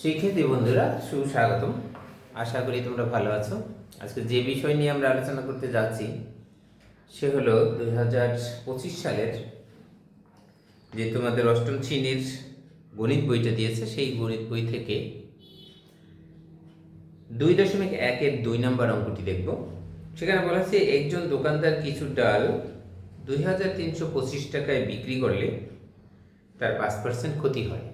শিক্ষার্থী বন্ধুরা, সুস্বাগতম। আশা করি তোমরা ভালো আছো। আজকে যে বিষয় নিয়ে আমরা আলোচনা করতে যাচ্ছি, সে হলো দুই হাজার পঁচিশ সালের যে তোমাদের অষ্টম শ্রেণির গণিত বইটা দিয়েছে, সেই গণিত বই থেকে দুই দশমিক একের দুই নম্বর অঙ্কটি দেখব। সেখানে বলা হচ্ছে একজন দোকানদার কিছু ডাল দুই হাজার তিনশো পঁচিশ টাকায় বিক্রি করলে তার পাঁচ পার্সেন্ট ক্ষতি হয়।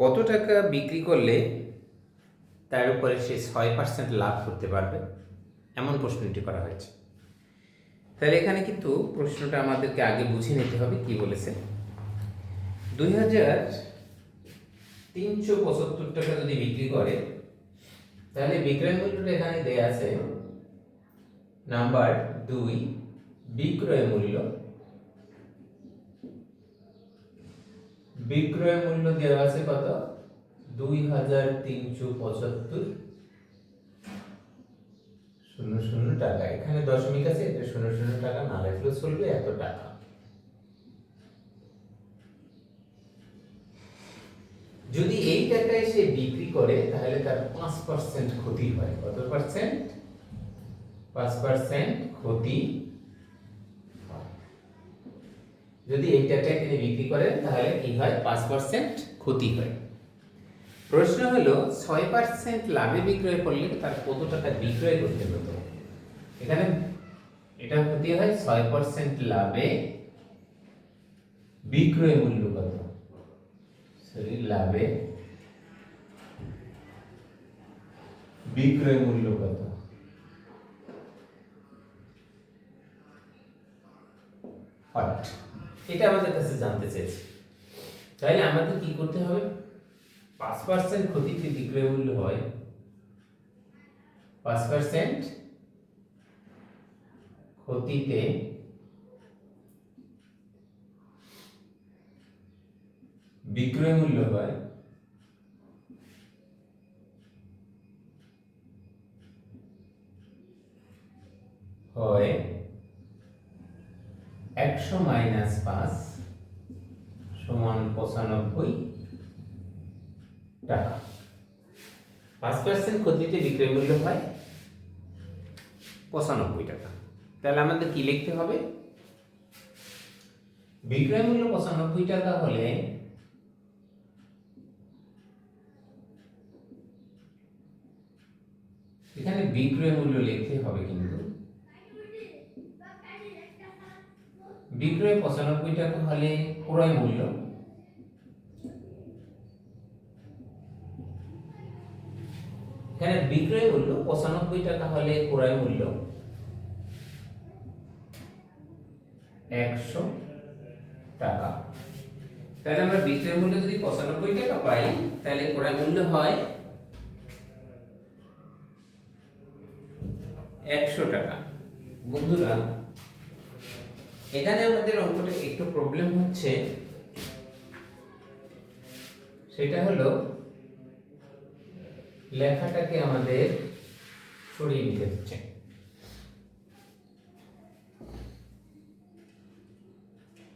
কত টাকা বিক্রি করলে তার উপরে সে ছয় পার্সেন্ট লাভ করতে পারবে? এমন প্রশ্নটি করা হয়েছে। তাহলে এখানে কিন্তু প্রশ্নটা আমাদেরকে আগে বুঝে নিতে হবে কি বলেছে। দুই হাজার তিনশো পঁচাত্তর টাকা যদি বিক্রি করে, তাহলে বিক্রয় মূল্যটা এখানে দেয়া আছে, নাম্বার দুই, বিক্রয় মূল্য। বিক্রয় মূল্য দেওয়া আছে কত? দুই হাজার তিনশো পঁচাত্তর। শূন্য শূন্য টাকা। এখানে দশমিক আছে, এটা শূন্য শূন্য টাকা না রাখলেও চলবে এত টাকা। যদি এই টাকায় সে বিক্রি করে, তাহলে তার পাঁচ পার্সেন্ট ক্ষতি হয়। কত পার্সেন্ট পাঁচ পার্সেন্ট ক্ষতি হয়। যদি এই টাকায় তিনি বিক্রি করেন, তাহলে কি হয়? পাঁচ পার্সেন্ট ক্ষতি হয়। প্রশ্ন হলো, ছয় পার্সেন্ট লাভে বিক্রয় করলে তার কত টাকা বিক্রয় করতে হতো? এখানে এটা ক্ষতি হয়, ছয় পার্সেন্ট লাভে বিক্রয় মূল্য কত? সরি, লাভে বিক্রয় মূল্য কত? হট এটা আমাদের কাছে জানতে চেয়েছে তাহলে আমাদের কি করতে হবে? পাঁচ পার্সেন্ট ক্ষতিতে বিক্রয় মূল্য হয়। পাঁচ পার্সেন্ট ক্ষতিতে বিক্রয় মূল্য হয় হয় একশো মাইনাস পাঁচ সমান পঁচানব্বই টাকা। পাঁচ পার্সেন্ট ক্ষতিতে বিক্রয় মূল্য হয় পঁচানব্বই টাকা। তাহলে আমাদের কি লিখতে হবে? বিক্রয় মূল্য পঁচানব্বই টাকা হলে এখানে বিক্রয় মূল্য লিখতে হবে কিন্তু। বিক্রয় পঁচানব্বই টাকা হলে ক্রয় মূল্য? এখানে বিক্রয় মূল্য পঁচানব্বই টাকা হলে ক্রয় মূল্য একশো টাকা। তাহলে আমরা বিক্রয় মূল্য যদি পঁচানব্বই টাকা পাই, তাহলে ক্রয় মূল্য হয় একশো টাকা। বন্ধুরা এখানে আমাদের অঙ্কটা একটু প্রবলেম হচ্ছে। সেটা হলো লেখাটাকে আমাদের সরিয়ে নিতে হচ্ছে।